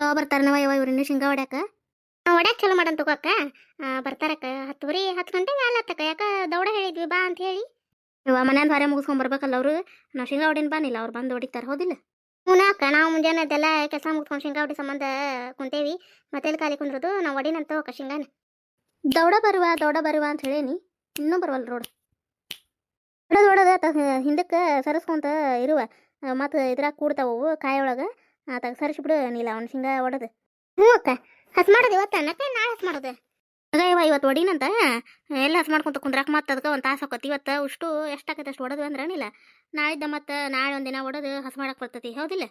ಬರ್ತಾರನವ ಯಾವ ಇವ್ರು ಇನ್ನೂ ಶೇಂಗಾ ಹೊಡ್ಯಾಕ ಒಡ್ಯಾಕ ಚಲೋ ಮಾಡಂತ ತಗೋಕ ಬರ್ತಾರಕ್ಕ. ಹತ್ತುವರಿ, ಹತ್ತು ಗಂಟೆ ಮ್ಯಾಲ ಹತ್ತಕ ಯಾಕ ದೌಡ ಹೇಳಿದ್ವಿ ಬಾ ಅಂತ ಹೇಳಿ. ಇವ ಮನ್ಯಾನ ಹೊರೆ ಮುಗಿಸ್ಕೊಂಡ್ ಬರ್ಬೇಕಲ್ಲ ಅವರು. ನಾವು ಶೇಂಗಾ ಹೊಡಿನ ಬಾನಿಲ್ಲ ಅವ್ರು ಬಂದು ಹೊಡಿತಾರ. ಹೋದಿಲ್ಲ? ಹ್ಞೂ ಅಕ್ಕ, ನಾವು ಮುಂಜಾನೆ ಅದೆಲ್ಲ ಕೆಲಸ ಮುಗಿಸ್ಕೊಂಡು ಶೇಂಗಾ ಹೊಡಿ ಸಂಬಂಧ ಕುಂತೇವಿ. ಮತ್ತೆ ಖಾಲಿ ಕುಂದ್ರದು? ನಾವು ಹೊಡಿನಂತ ಹೋಗ ಶೇಂಗಾನ. ದೌಡ ಬರುವ ದೌಡ ಬರುವ ಅಂತ ಹೇಳೇನಿ. ಇನ್ನೂ ಬರವಲ್ಲ ರೋಡ್. ಹೊಡೋದು ಹೊಡೋದು ಹಿಂದಕ್ಕೆ ಸರಿಸ್ಕೊಂತ ಇರುವ. ಮತ್ತು ಇದ್ರಾಗ ಕೂಡ್ತಾವು ಕಾಯಿ ಒಳಗೆ ಆತಾಗ ಸರಿಸ್ಬಿಡು ನೀಲ ಅವ್ನ ಶೇಂಗಾ ಹೊಡೋದು ಹ್ಞೂ ಅಕ್ಕ ಹಸ್ ಮಾಡೋದು ಇವತ್ತು ಅನ್ನಕ್ಕ ನಾಳೆ ಹಸ್ ಮಾಡೋದು. ಅದ ಇವ ಇವತ್ತು ಹೊಡಿನಂತ ಎಲ್ಲ ಹಸ್ ಮಾಡ್ಕೊಂತ ಕುಂದ್ರಾಕ ಮತ್ತೆ ಅದಕ್ಕೆ ಒಂದು ತಾಸು ಆಕತಿ. ಇವತ್ತು ಅಷ್ಟು ಎಷ್ಟಾಕೈತೆ ಅಷ್ಟು ಹೊಡೋದು ಅಂದ್ರೆ ಏನಿಲ್ಲ ನಾಳಿದ್ದ ಮತ್ತು ನಾಳೆ ಒಂದಿನ ಹೊಡೋದು ಹಸ್ ಮಾಡಕ್ಕೆ ಬರ್ತೈತಿ ಹೌದಿಲ್ಲ?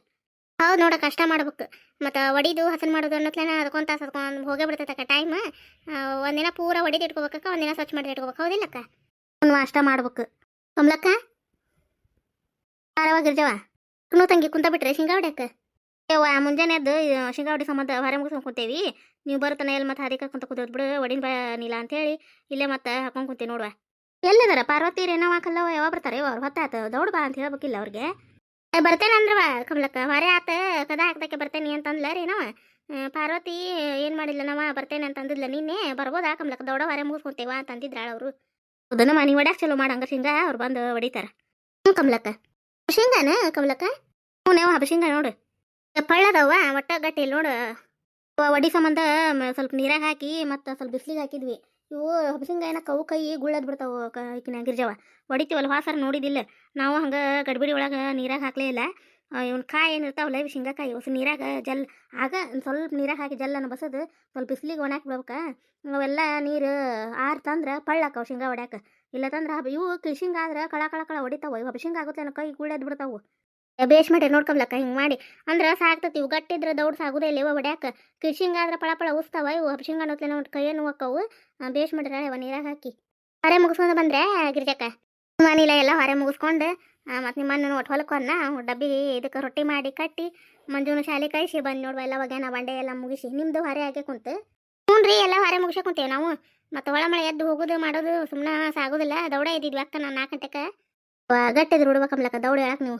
ಹೌದು ನೋಡ ಕಷ್ಟ ಮಾಡ್ಬೇಕು. ಮತ್ತು ಒಡಿದು ಹಸನ್ ಮಾಡೋದು ಅನ್ನೋತ್ಲೇನ ಅದಕ್ಕೊಂದು ತಾಸು ಅದಕ್ಕೊಂದು ಹೋಗೇ ಬಿಡ್ತೈತಕ್ಕ ಟೈಮ್. ಒಂದಿನ ಪೂರ ಒಡಿದು ಇಟ್ಕೋಬೇಕಕ್ಕ ಒಂದಿನ ಸ್ವಚ್ಛ ಮಾಡಿ ಇಟ್ಕೋಬೇಕು ಹೌದಿಲ್ಲಕ್ಕ ಅವ್ನು ಅಷ್ಟ ಮಾಡ್ಬೇಕು. ಕಮಲಕ್ಕ ಆರವಾಗಿರ್ಜವ ಕುಣ್ಣು ತಂಗಿ ಕುಂತ ಬಿಟ್ರೆ ಶೇಂಗಾ ಹೊಡ್ಯಾಕ ಯವ್ವ ಮುಂಜಾನೆ ಎದ್ದು ಶೇಂಗಾ ಹೊಡಿ ಸಂಬಂಧ ಹೊರ ಮುಗಿಸ್ಕೊಂಡು ಕುಂತೇವಿ. ನೀವು ಬರುತ್ತಾನೆ ಎಲ್ಲಿ ಮತ್ತೆ ಹಾದಿ ಕರ್ಕೊಂತ ಕೂತೋದ್ ಬಿಡು ಒಡಿನ ಬಾ, ನೀಲ ಅಂತೇಳಿ. ಇಲ್ಲೇ ಮತ್ತೆ ಹಾಕೊಂಡು ಕುಂತೀವಿ ನೋಡುವ. ಎಲ್ಲಿದಾರ? ಪಾರ್ವತಿ ಏನೋ ಹಾಕಲ್ಲವ ಯಾವಾಗ ಬರ್ತಾರೆ? ಅವ್ರು ಹೊತ್ತಾತ ದೌಡ್ ಬಾ ಅಂತ ಹೇಳ್ಬೇಕಿಲ್ಲ ಅವ್ರಿಗೆ. ಬರ್ತೇನೆ ಅಂದ್ರವ, ಕಮಲಕ್ಕ. ಹೊರೆ ಆತ. ಕದ ಹಾಕ್ದಕ್ಕೆ ಬರ್ತೇನೆ ಅಂತಂದ್ಲ ರೇನವ ಪಾರ್ವತಿ, ಏನು ಮಾಡಿಲ್ಲ ನಾವ? ಬರ್ತೇನೆ ಅಂತ ಅಂದಿದ್ಲ ನಿನ್ನೆ. ಬರ್ಬೋದಾ ಕಮಲಕ್ಕ? ದೌಡ ಹೊರೆ ಮುಗಿಸ್ಕೊಂತೇವ ಅಂತ ಅಂದಿದ್ರಾಳ ಅವರು. ಅದನ್ನ ಮನೆ ಹೊಡ್ಯಾಕ ಚಲೋ ಮಾಡಂಗ ಶೇಂಗಾ ಅವ್ರು ಬಂದು ಹೊಡಿತಾರ ಹ್ಞೂ ಕಮಲಕ್ಕ. ಶೇಂಗಾನ, ಕಮಲಕ್ಕ? ಹ್ಞೂ ಯಾವ ಹಬ್ಬ ಶೇಂಗಾ ನೋಡು. ಪಳ್ಳದವ ಒಟ್ಟ ಗಟ್ಟಿ ನೋಡು. ಒಡಿ ಸಂಬಂಧ ಸ್ವಲ್ಪ ನೀರಾಗ ಹಾಕಿ ಮತ್ತೆ ಸ್ವಲ್ಪ ಬಿಸಿಲಿಗೆ ಹಾಕಿದ್ವಿ. ಇವು ಹಬಸಿಂಗ ಏನ ಕವು, ಕೈ ಗುಳ್ಳದ್ ಬಿಡ್ತಾವು ಗಿರ್ಜವ. ಹೊಡಿತೀವಲ್ಲ ವಾಸರ ನೋಡಿದಿಲ್ಲ. ನಾವು ಹಂಗೆ ಗಡ್ಬಿಡಿ ಒಳಗೆ ನೀರಾಗ ಹಾಕ್ಲೇ ಇಲ್ಲ. ಇವನ್ ಕಾಯಿ ಏನು ಇರ್ತಾವಲ್ಲ, ಇವು ಶೇಂಗಾಕಾಯಿ, ಹೊಸ ನೀರಾಗ ಜಲ್, ಆಗ ಸ್ವಲ್ಪ ನೀರಾಗ ಹಾಕಿ ಜಲ್ಲನ್ನು ಬಸದು ಸ್ವಲ್ಪ ಬಿಸಿಲಿಗೆ ಒಣಾಕಿ ಬಿಡ್ಬೇಕು. ಅವೆಲ್ಲ ನೀರು ಆರ್ತಂದ್ರೆ ಪಳ್ಳಾಕವು ಶೇಂಗಾ ಹೊಡ್ಯಾಕ ಇಲ್ಲ ತಂದ್ರೆ ಹಬ, ಇವು ಕಿಶಿಂಗ ಆದ್ರೆ ಕಳ ಕಳ ಕಳ ಹೊಡಿತಾವ. ಇವು ಹಬಸಿಂಗ ಆಗುತ್ತೆ ಕೈ ಗುಳ್ಳದ್ ಬಿಡ್ತಾವು. ಬೇಷ್ ಮಾಡಿ ನೋಡ್ಕೊಬ್ಲಕ್ಕ ಹಿಂಗೆ ಮಾಡಿ. ಅಂದ್ರ ಸಾಕ್ತತಿ ಇವು ಗಟ್ಟಿದ್ರೆ ದೌಡ್ ಸಾಗುದೇ ಇಲ್ಲ ಇವ ಹೊಡ್ಯಾಕ ಕಿಶಿಂಗ ಆದ್ರೆ ಪಳ ಪಳ ಉಸ್ತಾವ, ಇವು ಹಬ್ಶಿಂಗ ಅನ್ನೋತ್ಲೆ ಕೈಯನ್ನು ಹೋಕ್ಕವು ಬೇಷ್ ಅವ ನೀರಾಗ ಹಾಕಿ. ಹೊರೆ ಮುಗಿಸ್ಕೊಂಡು ಬಂದ್ರೆ, ಗಿರ್ಜಕ್ಕ ಮನಿಲ ಎಲ್ಲ ಹೊರೆ ಮುಗಿಸ್ಕೊಂಡು ಮತ್ತು ನಿಮ್ಮನ್ನ ಒಟ್ಟು ಹೊಲಕ್ಕನ್ನ ಡಬ್ಬಿ ಇದಕ್ಕೆ ರೊಟ್ಟಿ ಮಾಡಿ ಕಟ್ಟಿ, ಮಂಜುನ ಶಾಲೆ ಕಳಿಸಿ, ಬಂದು ನೋಡುವ, ಎಲ್ಲ ಒಗ್ಯಾನ ಬಂಡೆ ಎಲ್ಲ ಮುಗಿಸಿ. ನಿಮ್ದು ಹೊರೆ ಹಾಕಿ ಕುಂತು. ಹ್ಞೂ ರೀ, ಎಲ್ಲ ಹೊರೆ ಮುಗಿಸಿ ಕುಂತೇವೆ ನಾವು. ಮತ್ತು ಒಳ ಮಳೆ ಎದ್ದು ಹೋಗೋದು, ಮಾಡೋದು ಸುಮ್ಮನೆ ಸಾಗೋದಿಲ್ಲ, ದೌಡ ಇದ್ದಿದ್ವಿ ಅಕ್ಕ ನಾನು ನಾಲ್ಕು ಗಂಟೆಗೆ ಗಟ್ಟಿದ್ರು ಉಡ್ಬೇಕಂಬ್ಲಕ್ಕ, ದೌಡ ಹೇಳಕ್ಕೆ ನೀವು.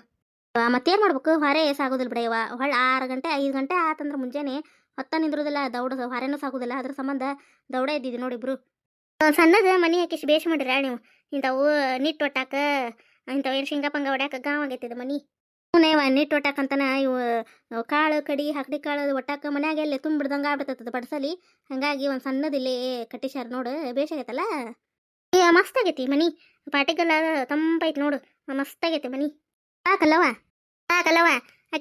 ಮತ್ತೇನು ಮಾಡ್ಬೇಕು? ಹೊರೆ ಸಾಗುದಿಲ್ಲ ಬಿಡ ಇವ ಹೊಳ್ಳ ಆರು ಗಂಟೆ, ಐದು ಗಂಟೆ ಆತಂದ್ರೆ ಮುಂಜಾನೆ ಹೊತ್ತ ನಿಂದ್ರೋದಿಲ್ಲ, ದೌಡ ಹೊರೆನೂ ಸಾಗುದಿಲ್ಲ. ಅದ್ರ ಸಂಬಂಧ ದೌಡ ಇದ್ದಿದ್ದು ನೋಡಿಬ್ರು ಸಣ್ಣದ ಮನಿ ಹಾಕಿಸಿ ಬೇಷ್ ಮಾಡಿರ ನೀವು. ಇಂಥವು ನಿಟ್ಟು ಒಟ್ಟಾಕ, ಇಂಥವು ಏನು ಶೇಂಗಾ ಪಂಗ ಹೊಡ್ಯಾಕ ಗಾಂವ್ ಆಗೈತಿದ ಮನಿ. ಅವನೇವ ನೀಟ್ ಒಟ್ಟಾಕಂತನ ಇವು ಕಾಳು, ಕಡಿ ಹಕಡಿ ಕಾಳು ಒಟ್ಟಾಕ ಮನ್ಯಾಗ ಎಲ್ಲಿ ತುಂಬಿಡ್ದಂಗೆ ಆಗ್ಬಿಡ್ತದ ಬಡ್ಸಲಿ. ಹಂಗಾಗಿ ಒಂದು ಸಣ್ಣದಿಲ್ಲಿ ಕಟ್ಟಿಸ್ಯಾರ ನೋಡು ಬೇಷಾಗೈತಲ್ಲ ಮಸ್ತ್ ಆಗೈತಿ ಮನಿ. ಪಾಟಿಗೆಲ್ಲ ತಂಪೈತಿ ನೋಡು. ಮಸ್ತ್ ಆಗೈತಿ ಮನಿ. ಸಾಕಲ್ಲವ ಸಾಕಲ್ಲವ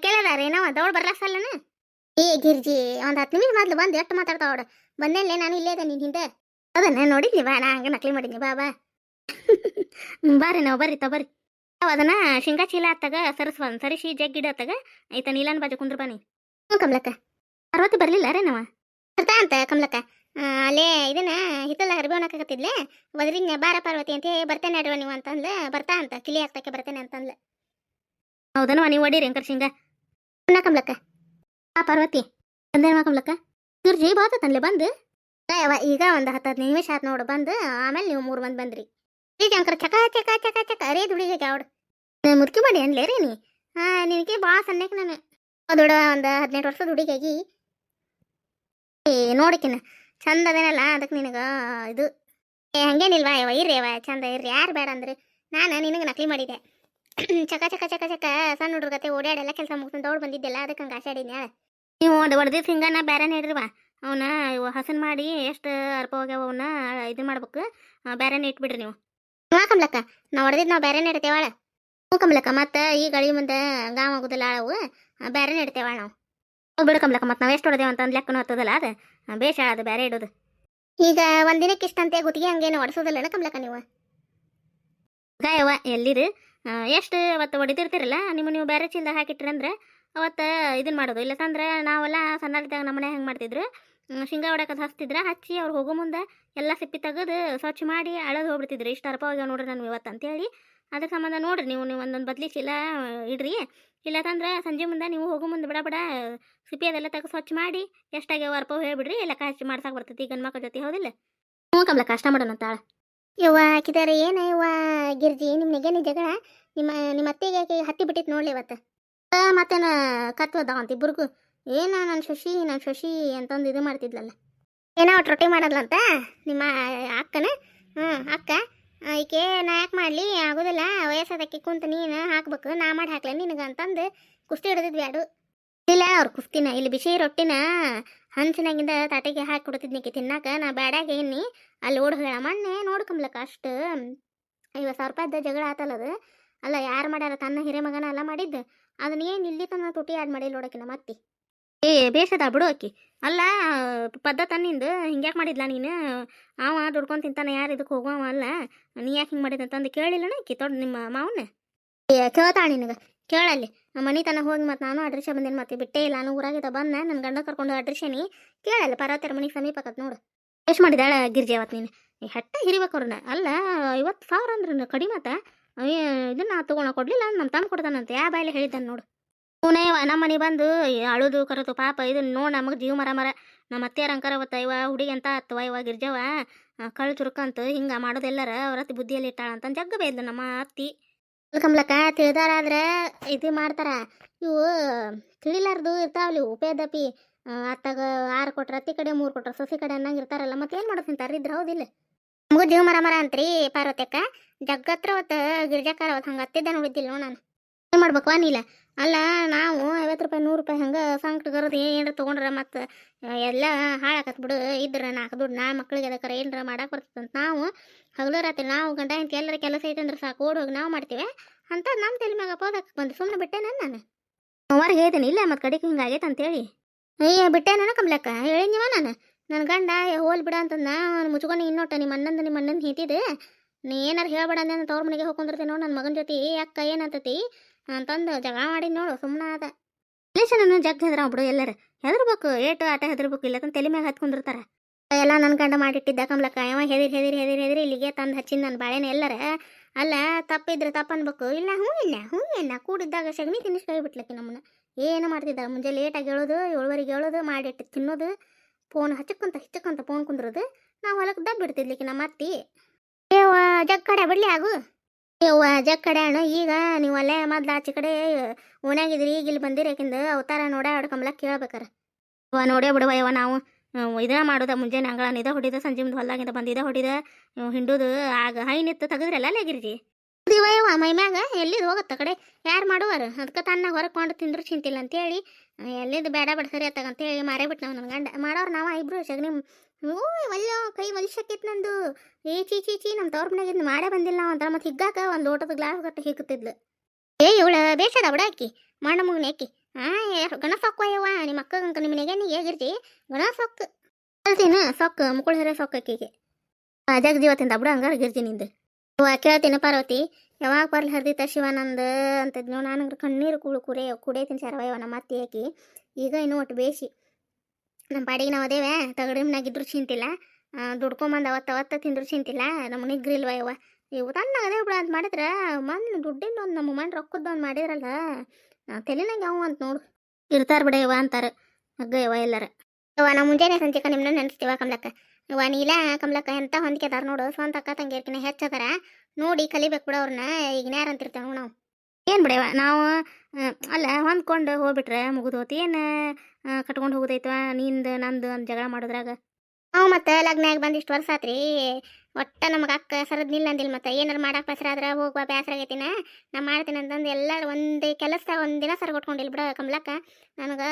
ಕೇಳದಾರ ಏನವ ದೌಡ್ ಬರ್ಲಾಸಲ್ಲನ ಏ ಗಿರ್ಜಿ ಒಂದ್ ಹತ್ತು ನಿಮಿಷ ಮೊದ್ಲು ಬಂದು ಎಷ್ಟು ಮಾತಾಡ್ತಾವ ಅವಡು ಬಂದೇನ್ಲೆ ನಾನು ಇಲ್ಲೇ ಅದ ನಿನ್ ಹಿಂದೆ. ಅದನ್ನ ನೋಡಿದ್ನಿ ಬಾ ನಾ ಹಂಗ ನಕಲಿ ಮಾಡಿದ್ನಿ ಬಾ ಬಾ. ಬರ್ರಿ ನಾವು ಬರ್ರಿ ತ ಬರ್ರಿ. ಅವ್ ಅದನ್ನ ಶೇಂಗಾ ಚೀಲ ಹತ್ತಾಗ ಸರಸ್ವನ್ ಸರಿಸಿ ಜಗ್ಗಿಡ ಹತ್ತಾಗ ಐತ ನೀಲನ್ ಬಾಜು ಕುಂದ್ರ ಹ್ಞೂ ಕಮ್ಲಕ್ಕ. ಅರವತ್ತು ಬರ್ಲಿಲ್ಲ ರೀ ನಾವ? ಬರ್ತಾ ಅಂತ ಕಮಲಕ್ಕ. ಆ, ಅಲ್ಲೇ ಇದನ್ನ ಹಿತ್ತಲ ಅರ್ಬಿ ಹಾಕತ್ತಿದ್ಲೆ ಒದರಿನ ಬಾರ ಪಾರ್ವತಿ ಅಂತ ಬರ್ತೇನೆ ನಡುವ ನೀವು ಅಂತಂದ್ಲೆ ಬರ್ತಾ ಅಂತ ಕಿಲಿ ಹಾಕ್ತಕ್ಕೆ ಬರ್ತೇನೆ ಅಂತಂದ್ಲೆ. ಹೌದನವ ನೀವು ಒಡೀರಿ ಅಂಕರ್ ಸಿಂಗ ಕಮ್ಲಕ್ಕ. ಆ ಪಾರ್ವತಿ ಬಂದೇನ ಕಮ್ಲಕ್ಕ. ಗಿರ್ಜಿ ಬಾತತನ್ಲೆ ಬಂದು? ಅವ ಈಗ ಒಂದು ಹತ್ತು ಹದಿನೈದು ನಿಮಿಷ ಆತ್ ನೋಡು, ಬಂದು. ಆಮೇಲೆ ನೀವು ಮೂರು ಮಂದಿ ಬಂದ್ರಿ. ಈ ಶಂಕರ ಚಕ ಚಕ ಚಕ ಚಕ, ಅರೇ ದುಡಿಗೆ ಯಾವ್ದು ಮುದುಕಿ ಮಾಡಿ ಅನ್ಲೇ ರೀ ನೀ. ಹಾ ನಿನಗೆ ಭಾಳ ಸಣ್ಣಕ್ಕೆ ನಾನು. ದುಡ ಒಂದು ಹದಿನೆಂಟು ವರ್ಷದ ಹುಡುಗಿಯಾಗಿ. ಏ ನೋಡಿಕಿನ ಚಂದ ಅದೇನಲ್ಲ ಅದಕ್ಕೆ ನಿನಗೆ ಇದು. ಏ, ಹಂಗೇನಿಲ್ವಾ, ಯವ್ವ, ಇರ್ರಿ ಅವ ಚಂದ ಇರ್ರಿ. ಯಾರು ಬೇಡ ಅಂದ್ರೆ. ನಾನು ನಿನಗೆ ನಕಲಿ ಮಾಡಿದ್ದೆ ಚಕ ಚಕ ಚಕ ಚಕ. ಸಣ್ಣ ಹುಡುಗ ಕತೆ ಓಡಾಡೆಲ್ಲ ಕೆಲಸ ಮುಗಿಸ್ಕೊಂಡು ದೌಡ್ ಬಂದಿದ್ದೆಲ್ಲ ಅದಕ್ಕೆ ಹಂಗೆ ಆಸೆ ಆಡಿದ್ನೆ ನೀವು ಒಂದು ಹೊಡೆದಿದ್ದು ಹಿಂಗನ ಬೇರೆ ಅವನ್ನ ಇವು ಹಸನ್ ಮಾಡಿ ಎಷ್ಟು ಅರ್ಪ ಹೋಗ್ಯಾವ ಅವನ್ನ ಇದು ಮಾಡ್ಬೇಕು? ಬೇರೆ ಇಟ್ಬಿಡ್ರಿ ನೀವು. ಹ್ಞೂ ಕಮ್ಲಕ್ಕ. ನಾವು ಹೊಡೆದಿದ್ದು ನಾವು ಬೇರೆ ಇಡ್ತೇವಾಳ ಹ್ಞೂ, ಕಮ್ಲಕ್ಕ. ಮತ್ತು ಈ ಗಳಿ ಮುಂದೆ ಗಾಂವ್ ಆಗೋದಿಲ್ಲ ಅವು ಬೇರೆ ಇಡ್ತೇವಾಳ ನಾವು. ಹೋಗಿ ಬಿಡು ಕಮ್ಲಕ್ಕ. ಮತ್ತೆ ನಾವು ಎಷ್ಟು ಹೊಡೆದೇವ ಅಂತ ಒಂದು ಲೆಕ್ಕನೂ ಹತ್ತದಲ್ಲ ಅದು. ಬೇಷ ಅದು ಬೇರೆ ಇಡೋದು. ಈಗ ಒಂದಿನಕ್ಕೆ ಇಷ್ಟಂತೆ ಗುತ್ತಿಗೆ ಹಂಗೇನು ಹೊಡ್ಸೋದಿಲ್ಲ ಕಮ್ಲಕ್ಕ ನೀವು? ಗಾಯವ ಎಲ್ಲಿರಿ? ಎಷ್ಟು ಅವತ್ತು ಹೊಡಿತಿರ್ತಿರಲ್ಲ ನಿಮ್ಮ ನೀವು ಬೇರೆ ಚೀಲ್ದಾಗ ಹಾಕಿಟ್ರಿ ಅಂದ್ರೆ ಅವತ್ತು ಇದನ್ನ ಮಾಡೋದು. ಇಲ್ಲಂತಂದ್ರೆ ನಾವೆಲ್ಲ ಸಣ್ಣದಾಗ ನಮ್ಮ ಮನೆ ಹೆಂಗೆ ಮಾಡ್ತಿದ್ರು? ಶೇಂಗಾ ಹೊಡಕದು ಹಚ್ತಿದ್ರೆ, ಹಚ್ಚಿ ಅವ್ರು ಹೋಗೋ ಮುಂದೆ ಎಲ್ಲ ಸಿಪ್ಪಿ ತೆಗೆದು ಸ್ವಚ್ಛ ಮಾಡಿ ಅಳದು ಹೋಗ್ಬಿಡ್ತಿದ್ರು. ಇಷ್ಟು ಅರ್ಪವಾಗಿ ನೋಡ್ರಿ ನಾನು ಇವತ್ತು ಅಂತೇಳಿ. ಅದ್ರ ಸಂಬಂಧ ನೋಡ್ರಿ ನೀವು ನೀವು ಒಂದೊಂದು ಬದ್ಲಿ ಚೀಲ ಇಡ್ರಿ. ಇಲ್ಲಕಂದ್ರೆ ಸಂಜೆ ಮುಂದೆ ನೀವು ಹೋಗೋ ಮುಂದೆ ಬಿಡ ಬಿಡ ಸಿಪ್ಪಿ ಅದೆಲ್ಲ ತೆಗೆದು ಸ್ವಚ್ಛ ಮಾಡಿ ಎಷ್ಟಾಗ್ಯಾವ ಅರ್ಪವ್ ಹೇಳ್ಬಿಡ್ರಿ. ಎಲ್ಲ ಹಚ್ಚಿ ಮಾಡ್ಸಕ್ಕೆ ಬರ್ತೈತಿ ಗಂಡು ಜೊತೆ ಹೌದಿಲ್ಲ? ಹ್ಞೂ ಕಮ್ಲ ಕಷ್ಟ ಮಾಡೋಣ ತಾಳ ಯವ್ವ ಹಾಕಿದಾರೆ ಏನ ಯವ್ವ? ಗಿರ್ಜಿ ನಿಮ್ಮ ನೆಗೆನಿ ಜಗಳ? ನಿಮ್ಮ ನಿಮ್ಮ ಅತ್ತಿಗೆ ಯಾಕೆ ಹತ್ತಿ ಬಿಟ್ಟಿತ್ತು ನೋಡ್ಲಿ ಇವತ್ತು? ಮತ್ತೇನು ಕತ್ವದ ಅಂತ ಇಬ್ಬರಿಗೂ ಏನ ನನ್ನ ಶಶಿ ನನ್ನ ಶಶಿ ಅಂತಂದು ಇದು ಮಾಡ್ತಿದ್ಲಲ್ಲ. ಏನೋ ಒಟ್ಟು ರೊಟ್ಟಿ ಮಾಡದ್ಲಂತ? ನಿಮ್ಮ ಅಕ್ಕನ? ಹ್ಞೂ ಅಕ್ಕ, ಈಕೆ ನಾ ಯಾಕೆ ಮಾಡಲಿ? ಆಗೋದಿಲ್ಲ, ವಯಸ್ಸಾದಕ್ಕೆ ಕುಂತ ನೀನು ಹಾಕ್ಬೇಕು, ನಾ ಮಾಡಿ ಹಾಕ್ಲೆ ನಿನಗೆ ಅಂತಂದು ಕುಸ್ತಿ ಹಿಡಿದಿದ್ವಿ ಯಾಡು ಇಲ್ಲ, ಅವ್ರ ಕುಸ್ತಿನ, ಇಲ್ಲಿ ಬಿಸಿ ರೊಟ್ಟಿನ ಹಂಚಿನಾಗಿಂದ ತಾಟಿಗೆ ಹಾಕಿ ಕೊಡ್ತಿದ್ನಿಕ್ಕೆ ತಿನ್ನಾಕ ನಾ ಬ್ಯಾಡ್ಯಾಗ ಏನಿ ಅಲ್ಲಿ ಓಡ್ ಹೋಗ್ಯಾಳ. ಮೊನ್ನೆ ನೋಡ್ಕೊಂಬ್ಲಕ್ಕ ಅಷ್ಟು. ಐವತ್ತು ಸಾವಿರ ರೂಪಾಯಿದ್ದ ಜಗಳ ಆತಲ್ಲ ಅದು. ಅಲ್ಲ, ಯಾರು ಮಾಡ್ಯಾರ? ತನ್ನ ಹಿರೇಮಗನ ಎಲ್ಲ ಮಾಡಿದ್ದು. ಅದನ್ನ ಏನು ಇಲ್ಲಿ ತನ್ನ ತುಟಿ ಆಡ್ ಮಾಡಿಲ್ಲ ನೋಡಕಿನ ಮತ್ತಿ ಏ ಬೇಸದ ಬಿಡು ಆಕಿ. ಅಲ್ಲ, ಪದ್ಧತಿ ನಿಂದು ಹಿಂಗ್ಯಾಕೆ ಮಾಡಿದ್ಲ ನೀನು? ಅವ ದುಡ್ಕೊಂಡು ತಿಂತಾನೆ, ಯಾರು ಇದಕ್ಕೆ ಹೋಗುವ ಅಲ್ಲ, ನೀ ಯಾಕೆ ಹಿಂಗೆ ಮಾಡಿದ ಅಂತಂದು ಕೇಳಿಲ್ಲನ ಆಕಿ? ತೊಡ್ ನಿಮ್ಮ ಮಾವನ? ಕೇಳ್ತಾಳೆ ನಿನಗೆ. ಕೇಳಲ್ಲಿ. ಮನೆ ತನಕ ಹೋಗಿ ಮತ್ತು ನಾನು ಅಡ್ರೆಸ್ ಬಂದೇನು ಮತ್ತೆ ಬಿಟ್ಟೇ ಇಲ್ಲ. ನಾನು ಊರಾಗಿದ್ದ ಬಂದ ನನ್ನ ಗಂಡ ಕರ್ಕೊಂಡು ಅಡ್ರೆಸ್ಸೇನಿ ಕೇಳಲ್ಲ ಪರ್ವತ್ತರ ಮನೆಗೆ ಸಮೀಪ ಆಕತ್ ನೋಡು. ಎಷ್ಟು ಮಾಡಿದಾಳೆ ಗಿರ್ಜೆ ಅವತ್ತು ನೀನು? ಹೆಟ್ಟ ಹಿರಿಬೇಕು ಅವ್ರನ್ನ. ಅಲ್ಲ, ಐವತ್ತು ಸಾವಿರ ಅಂದ್ರೆ ಕಡಿಮೆ ಆತ. ಇದನ್ನ ತಗೊಂಡ ಕೊಡ್ಲಿಲ್ಲ ನಮ್ಮ ತಮ್ಮ ಕೊಡ್ತಾನಂತೆ. ಯಾ ಬಾಯಲ್ಲಿ ಹೇಳಿದ್ದಾನೆ ನೋಡು. ಪುನೇವ ನಮ್ಮ ಮನೆ ಬಂದು ಅಳುದು ಕರತು ಪಾಪ ಇದನ್ನ ನೋಡಿ ನಮಗೆ ಜೀವ ಮರ ಮರ. ನಮ್ಮ ಅತ್ತೆ ಅಂಕರ ಅವತ್ತ, ಇವ ಹುಡುಗಿ ಅಂತ ಅತ್ತವ ಇವ ಗಿರ್ಜವ ಕಳ್ಳು ಚುರುಕಂತ ಹಿಂಗೆ ಮಾಡೋದೆಲ್ಲರ ಅವ್ರ ಅತ್ತಿ ಬುದ್ಧಿಯಲ್ಲಿ ಇಟ್ಟಾಳ ಅಂತ ಜಗ್ಗ ಬೇಯ್ದು ನಮ್ಮ ಅತ್ತಿ. ಕಮ್ಲಕ್ಕ ತಿಳಿದಾರಾದ್ರೆ ಇದು ಮಾಡ್ತಾರ. ಇವು ತಿಳಿಲಾರ್ದು ಇರ್ತಾವಲಿ ಉಪೇದಪಿ ಅತ್ತಾಗ ಆರು ಕೊಟ್ರ, ಅತ್ತಿ ಕಡೆ ಮೂರು ಕೊಟ್ರ, ಸಸಿ ಕಡೆ ಅನ್ನಂಗೆ ಇರ್ತಾರಲ್ಲ ಮತ್ತೆ ಏನು ಮಾಡೋದು ತಿಂತಾರ ಇದ್ರ ಹೌದಿಲ್ಲ ನಮಗೂ ಜೀವ ಮರ ಮರ ಅಂತ್ರಿ ಪಾರ್ವತ್ಯಕ್ಕ ಜಗ್ಗತ್ರ ಅವತ್ತು ಗಿರ್ಜಾಕಾರ ಅವತ್ತು ಹಂಗೆ ಅತ್ತಿದ್ದ ನೋಡಿದ್ದಿಲ್ಲ ನೋಡ್ ನಾನು. ಏನು ಮಾಡ್ಬೇಕು ನೀಲ? ಅಲ್ಲ, ನಾವು ಐವತ್ತು ರೂಪಾಯಿ, ನೂರು ರೂಪಾಯಿ ಹಂಗೆ ಸಂಕಟ ಗರದು ಏನಾರ ತೊಗೊಂಡ್ರೆ ಮತ್ತು ಎಲ್ಲ ಹಾಳಾಕತ್ ಬಿಡು. ಇದ್ರೆ ನಾಲ್ಕು ದುಡ್ಡು ನಾ ಮಕ್ಳಿಗೆ ಅದಕ್ಕಾರ ಏನರ ಮಾಡಕ್ಕೆ ಬರ್ತದಂತ ನಾವು ಹಗಲು ರಾತ್ರಿ ನಾವು ಗಂಡ ಹೆಂಡತಿ ಎಲ್ಲರ ಕೆಲಸ ಐತೆ ಅಂದ್ರೆ ಸಾಕು, ಓಡ್ ಹೋಗಿ ನಾವು ಮಾಡ್ತೀವಿ. ಅಂತ ನಮ್ಮ ತಲೆ ಮ್ಯಾಗ ಪೋದಕ್ಕೆ ಬಂದು ಸುಮ್ಮನೆ ಬಿಟ್ಟೆ ನಾನು ಅವ್ರಿಗೆ ಹೇಳ್ತೀನಿ, ಇಲ್ಲ ಮತ್ತು ಕಡೆಗೆ ಹಿಂಗಾಗೈತೆ ಅಂತೇಳಿ. ಅಯ್ಯ, ಬಿಟ್ಟೆ ನಾನು ಕಮ್ಲಕ್ಕ ಹೇಳಿದ್ನಿವ ನಾನು. ನನ್ನ ಗಂಡ ಹೋಲ್ ಬಿಡ ಅಂತಂದ, ಅವ್ನು ಮುಚ್ಕೊಂಡು ಇನ್ನೊಟ್ಟ ನಿಮ್ಮ ಅಣ್ಣಂದು ನಿಮ್ಮ ಅಣ್ಣಂದು ಹಿಂತಿದ್ದು. ನೀ ಏನಾರು ಹೇಳ್ಬೇಡ ಅಂದ್ರೆ ತವ್ರ ಮನೆಗೆ ಹೋಗ್ಕೊಂಡಿರ್ತೀನಿ ನೋಡಿ ನನ್ನ ಮಗನ ಜೊತೆ ಅಕ್ಕ, ಏನಂತತಿ? ಅಂತಂದು ಜಗಳ ಮಾಡಿ ನೋಡು ಸುಮ್ಮನೆ ಅದ ರಿಲೇಷನ್ ಜಗ್ ಹೆದ್ರ ಬಿಡು ಎಲ್ಲರ. ಹೆದರ್ಬೇಕು, ಏಟು ಆಟ ಹೆದರ್ಬೇಕು, ಇಲ್ಲ ತಲೆ ಮ್ಯಾಗ ಹತ್ಕೊಂಡಿರ್ತಾರ. ಎಲ್ಲ ನನ್ನ ಗಂಡ ಮಾಡಿಟ್ಟಿದ್ದ ಕಮ್ಲಕ್ಕ ಯಾವ ಹೆದಿರಿ ಹೆದಿರಿ ಹೆದಿರಿ ಹೆದಿರಿ, ಇಲ್ಲಿಗೆ ತಂದು ಹಚ್ಚಿನ ನನ್ನ ಬಾಳೆನ ಎಲ್ಲರ. ಅಲ್ಲ, ತಪ್ಪಿದ್ರೆ ತಪ್ಪು ಅನ್ಬೇಕು ಇಲ್ಲ, ಹ್ಞೂ ಇಲ್ಲ ಹ್ಞೂ ಇಲ್ಲ ಕೂಡಿದ್ದಾಗ ಸಗಣಿ ತಿನ್ನಿಸ್ ಕೈ ಬಿಟ್ಲಕ್ಕೆ ನಮ್ಮನ್ನ. ಏನು ಮಾಡ್ತಿದ್ದ? ಮುಂಜೆ ಲೇಟಾಗಿ ಹೇಳೋದು, ಏಳುವರೆಗೆ ಹೇಳೋದು, ಮಾಡಿಟ್ಟು ತಿನ್ನೋದು, ಫೋನ್ ಹಚ್ಚಕ್ಕಂತ, ಹಿಚ್ಚಕ್ಕಂತ ಫೋನ್ ಕುಂದ್ರದು. ನಾವು ಹೊಲಕ್ಕೆ ದಬ್ಬ ಬಿಡ್ತಿದ್ಲಿಕ್ಕೆ ನಮ್ಮ ಅತ್ತಿ ಜಗ್ ಕಡೆ ಬಿಡ್ಲಿ ಆಗು. ಅಣ್ಣ, ಈಗ ನೀವು ಅಲ್ಲೇ ಮೊದ್ಲು ಆಚೆ ಕಡೆ ಓನಾಗಿದ್ರಿ ಈಗ ಇಲ್ಲಿ ಬಂದಿರಿ, ಯಾಕಿಂದ ಅವತಾರ ನೋಡ ಕಂಬಳ ಕೇಳ್ಬೇಕಾರ. ಇವ ನೋಡೇ ಬಿಡುವ ಇವ ನಾವು ಇದನ್ನ ಮಾಡೋದ ಮುಂಜಾನೆ ಅಂಗಳ ಇದ ಹೊಡಿದ, ಸಂಜೆ ಮುಂದೆ ಹೊಲ್ದಾಗಿಂದ ಬಂದಿದ ಹೊಡಿದ ಹಿಂಡುದು, ಆಗ ಹೈ ನಿತ್ತು ತೆಗದ್ರಲ್ಲ ಅಲ್ಲೇ ಗಿರ್ಜಿ ಮೈ ಮೈಮ್ಯಾಗ ಎಲ್ಲಿದ್ ಹೋಗತ್ತ ಕಡೆ? ಯಾರು ಮಾಡುವಾರ? ಅದಕ್ಕೆ ತನ್ನ ಹೊರಕೊಂಡು ತಿಂದ್ರು ಚಿಂತಿಲ್ಲ ಅಂತೇಳಿ ಎಲ್ಲಿದ್ದು ಬೇಡ ಬಿಡ್ಸರಿ ಸರಿ ಅಂತ ಅಂತೇಳಿ ಮಾರೇ ಬಿಟ್ಟು ನಾವು ನನ್ನ ಗಂಡ. ಮಾಡೋರು ನಾವು ಇಬ್ರು ಸಗಣಿ ಓ ಒಲ್ಲೋ ಕೈ ಒಲಿಸಕ್ಕಿತ್ತು ನಂದು. ಏ ಚೀ ಚೀ ಚೀ ನಮ್ಮ ತವ್ರ ಮನೆಗೆ ಮಾಡೇ ಬಂದಿಲ್ಲ ಅಂತ ಮತ್ತೆ ಹಿಗ್ಗಾಕ ಒಂದು ಲೋಟದ ಗ್ಲಾಸ್ ಗಟ್ಟ ಹಿಗ್ತಿದ್ಲು. ಏ, ಇವಳ ಬೇಸದ ಅಕ್ಕಿ ಮಾಡ ಮುಗಿನ ಅಕ್ಕಿ ಆ ಗಣ ಸೊಕ್ಕ ನಿಮ್ಮ ಅಕ್ಕ ನಿಮ್ಮ ಮನೆಗೆ ನೀ ಹೇಗಿರ್ತಿ ಗಣ ಸೊಕ್ಕ. ಕಲ್ತೀನ ಸೊಕ್ಕ, ಮುಕುಳ ಹರ ಸೊಕ್ಕ ಅಕ್ಕಿಗೆ ಅದಕ್ಕೆ ಜೀವತ್ತಿಂದ ಬಿಡು ಹಂಗಾರ ಗಿರ್ತೀನಿ ನಿಂದು. ಕೇಳ್ತೀನಿ ಪಾರ್ವತಿ, ಯಾವಾಗ ಬರ್ಲಿ ನಂದು ಶಿವಾನಂದ ನೀವು ನಾನು ಕಣ್ಣೀರು ಕುಳು ಕುರೇ ಕುಡೇ ತಿನ್ಸಾರವ ನಮ್ಮ ಅತ್ತಿ ಆಕಿ. ಈಗ ಇನ್ನು ಒಟ್ಟು ಬೇಸಿ ನಮ್ಮ ಪಾಡಿಗೆ ನಾವು ಅದೇವೆ, ತಗಡಿ ಮನ್ಯಾಗಿದ್ರು ಚಿಂತಿಲ್ಲ. ದುಡ್ಕೊಂಬಂದು ಅವತ್ತು ಅವತ್ತ ತಿಂದ್ರು ಚಿಂತಿಲ್ಲ. ನಮ್ಮ ನಿಗ್ರಿಲ್ವ ಇವ ಇವು ತನ್ನ ಅದೇ ಬಿಡ ಅಂತ ಮಾಡಿದ್ರೆ ಮನ್ ದುಡ್ಡಿನ ಒಂದು ನಮ್ಮ ಮಣ್ಣು ರೊಕ್ಕದ್ದು ಒಂದು ಮಾಡಿದ್ರಲ್ಲ ತಲೆನಾಗ ಯಾವ ಅಂತ ನೋಡು. ಇರ್ತಾರ ಬಿಡ ಇವ ಅಂತಾರೆ. ಹಗ್ಗ ಇವ ಎಲ್ಲರ. ಇವ ನಾವು ಮುಂಜಾನೆ ಸಂಜೆಕ ನಿಮ್ಮನ್ನ ನೆನೆಸ್ತೀವ ಕಮಲಕ್ಕ. ಇವ ನೀಲ ಕಮಲಕ್ಕ, ಎಂತ ಹೊಂದಿಕೆದಾರ ನೋಡು. ಸ್ವಂತ ಅಕ್ಕ ತಂಗಿಯರ್ಕಿನ ಹೆಚ್ಚದಾರ ನೋಡಿ ಕಲಿಬೇಕು ಬಿಡ ಅವ್ರನ್ನ. ಈಗ ಯಾರು ಅಂತಿರ್ತೇವೆ ನಾವು. ಏನು ಬಿಡವ, ನಾವು ಅಲ್ಲ, ಹೊಂದ್ಕೊಂಡು ಹೋಗ್ಬಿಟ್ರೆ ಮುಗಿದು ಹೋತಿ ಏನು ಕಟ್ಕೊಂಡು ಹೋಗೋದೈತವ ನಿಂದು, ನಂದು ಅಂತ ಜಗಳ ಮಾಡೋದ್ರಾಗ? ನಾವು ಮತ್ತೆ ಲಗ್ನಾಗ ಬಂದು ಇಷ್ಟು ವರ್ಷ ಆತ್ರಿ, ಒಟ್ಟ ನಮಗೆ ಅಕ್ಕ ಸರದ್ನಿಲ್ಲ ಅಂದಿಲ್ಲ ಮತ್ತೆ. ಏನಾರು ಮಾಡಕ್ಕೆ ಬೇಸರ ಆದ್ರೆ ಹೋಗುವ ಬೇಸರ ಆಗೈತಿನ ನಾ ಮಾಡ್ತೀನಿ ಅಂತಂದು ಎಲ್ಲರೂ ಒಂದೇ ಕೆಲಸದಾಗ ಒಂದಿನ ಸರ್ ಕೊಟ್ಕೊಂಡಿಲ್ಲ ಬಿಡ ಕಮಲಕ್ಕ. ನನಗೆ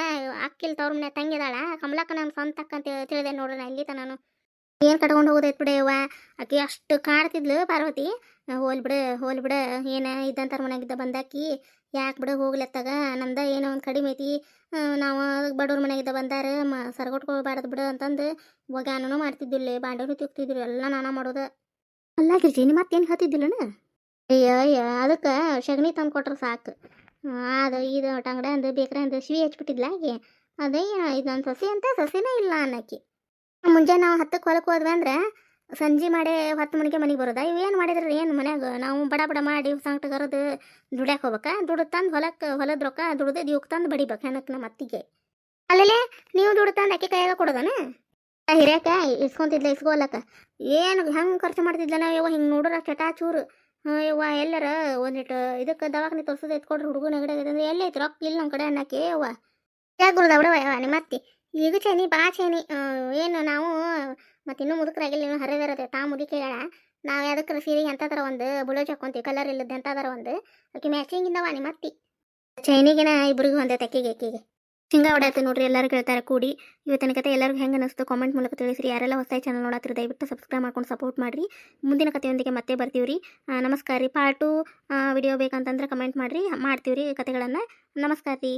ಅಕ್ಕಿಲ್ ತವ್ರ ಮನೆ ತಂಗಿದಾಳ ಕಮಲಕ್ಕ ನಾನು ಸ್ವಂತ ಅಕ್ಕ ಅಂತ ತಿಳಿದೆ ನೋಡೋಣ ಇಲ್ಲಿ ನಾನು ಏನು ಕಟ್ಕೊಂಡು ಹೋಗೋದೈತ್ ಬಿಡ ಅಕ್ಕಿ ಅಷ್ಟು ಕಾಡ್ತಿದ್ಲು ಪಾರ್ವತಿ. ಹೋಲ್ ಬಿಡು ಹೋಲ್ ಬಿಡು ಏನ ಇದ್ದಂತಾರ ಮನ್ಯಾಗಿದ್ದ ಬಂದಾಕಿ. ಯಾಕೆ ಬಿಡು ಹೋಗ್ಲತ್ತಾಗ? ನಂದ ಏನೋ ಒಂದು ಕಡಿಮೆ ಐತಿ. ನಾವು ಬಡವ್ರ ಮನೆಯಾಗಿದ್ದ ಬಂದಾರ. ಮ ಸರಗೊಟ್ಕೊಳ್ಬಾರ್ದು ಬಿಡು ಅಂತಂದು ಒಗ್ಯಾನೂ ಮಾಡ್ತಿದ್ದಿಲ್ಲ ಬಾಂಡೆನೂ ತಿಕ್ತಿದ್ರು, ಎಲ್ಲ ನಾನ ಮಾಡೋದು. ಅಲ್ಲ ಗಿರ್ಜಿ ನಿಮ್ಮ ಮತ್ತೇನು ಅಯ್ಯ ಅಯ್ಯ, ಅದಕ್ಕೆ ಸಗಣಿ ತಂದು ಕೊಟ್ರೆ ಸಾಕು. ಅದು ಇದು ಟಂಗಡ ಅಂದು, ಬೇಕ್ರೆ ಅಂದು, ಶಿವಿ ಹಚ್ಬಿಟ್ಟಿದ್ಲ ಆಗಿ ಅದೇ ಇದೊಂದು ಸಸಿ ಅಂತ ಸಸಿನೇ ಇಲ್ಲ ಅನ್ನಕ್ಕೆ ಮುಂಜಾನೆ ನಾವು ಹತ್ತಕ್ಕೆ ಹೊಲಕ್ಕೆ ಹೋದ್ವಿ ಅಂದ್ರೆ ಸಂಜೆ ಮಾಡಿ ಹತ್ತು ಮನೆಗೆ ಮನೆಗೆ ಬರೋದ? ಇವೇನು ಮಾಡಿದ್ರೆ? ಏನು ಮನ್ಯಾಗ? ನಾವು ಬಡ ಬಡ ಮಾಡಿ ಸಂಕಟ ಕರೆದು ದುಡ್ಯಾಕೆ ಹೋಗ್ಬೇಕಾ? ದುಡ್ಡು ತಂದು ಹೊಲಕ್ಕೆ ಹೊಲದ ರೊಕ್ಕ ದುಡ್ದು ದಿವಕ್ಕೆ ತಂದು ಬಡಿಬೇಕು ಹೆಣಕ್ಕೆ ನಮ್ಮ ಅತ್ತಿಗೆ ಅಲ್ಲೇ ನೀವು ದುಡ್ಡು ತಂದು ಅಕ್ಕಿ ಕೈಯಾಗ ಕೊಡೋದನ? ಹಿರಿಯಕ ಇಸ್ಕೊಂತಿದ್ಲ, ಇಸ್ಕೊಲಕ್ಕ. ಏನು ಹೆಂಗೆ ಖರ್ಚು ಮಾಡ್ತಿದ್ಲ ಯವ್ವ? ಹಿಂಗೆ ನೋಡ್ರ ಚಟಾ ಚೂರು. ಇವ ಎಲ್ಲರ ಒಂದಿಟ್ಟು ಇದಕ್ಕೆ ದವಾಖಾನೆ ತೋರಿಸೋದು ಎತ್ಕೊಡ್ರಿ ಹುಡುಗ ನೆಗಡಿ ಅಂದ್ರೆ ಎಲ್ಲೈತಿ ರೊಕ್ಕ? ಇಲ್ಲ ನಮ್ಮ ಕಡೆ ಅನ್ನಕ್ಕೆ ಯವ್ವ. ಯಾಕೆ ಯವ್ವ ನಿಮ್ಮ ಅತ್ತಿ ಈಗ ಚೈನಿ ಬಾ ಚೈನಿ ಆ, ಏನು ನಾವು ಮತ್ತೆ ಇನ್ನೂ ಮುದುಕರಾಗಿಲ್ಲ ಇನ್ನು ಹರಿದಿರತ್ತೆ ತಾ ಮುದುಕಿ ಹೇಳ ನಾವು ಯಾವ್ದಕ್ಕಾರ ಸೀರೆಗೆ ಎಂಥದ್ರ ಒಂದು ಬ್ಲೌಸ್ ಹಾಕೊಂತೀವಿ ಕಲರ್ ಇಲ್ಲದ ಎಂಥದಾರ ಒಂದು. ಆಕೆ ಮ್ಯಾಚಿಂಗ್ ಇಂದವ ನಿಮ್ಮ ಅತ್ತಿ. ಚೈನಿಗಿನ ಇಬ್ಬರಿಗೂ ಒಂದೇ ತಕ್ಕಿಗೆ ಅಕ್ಕಿಗೆ ಹಿಂಗೆ ಹೊಡೆಯುತ್ತೆ ನೋಡ್ರಿ ಎಲ್ಲರೂ ಕೇಳ್ತಾರೆ ಕೂಡಿ. ಇವತ್ತಿನ ಕತೆ ಎಲ್ಲರಿಗೂ ಹೆಂಗೆ ಅನಿಸ್ತು ಕಾಮೆಂಟ್ ಮೂಲಕ ತಿಳಿಸ್ರಿ. ಯಾರೆಲ್ಲ ಹೊಸ ಚಾನಲ್ ನೋಡತ್ತಿರ ದಯವಿಟ್ಟು ಸಬ್ಸ್ಕ್ರೈಬ್ ಮಾಡ್ಕೊಂಡು ಸಪೋರ್ಟ್ ಮಾಡಿರಿ. ಮುಂದಿನ ಕಥೆಯೊಂದಿಗೆ ಮತ್ತೆ ಬರ್ತೀವ್ರಿ. ನಮಸ್ಕಾರ ರೀ ಪಾರ್ಟು ವಿಡಿಯೋ ಬೇಕಂತಂದ್ರೆ ಕಮೆಂಟ್ ಮಾಡಿರಿ. ಮಾಡ್ತೀವ್ರಿ ರೀ ಕತೆಗಳನ್ನು. ನಮಸ್ಕಾರ ರೀ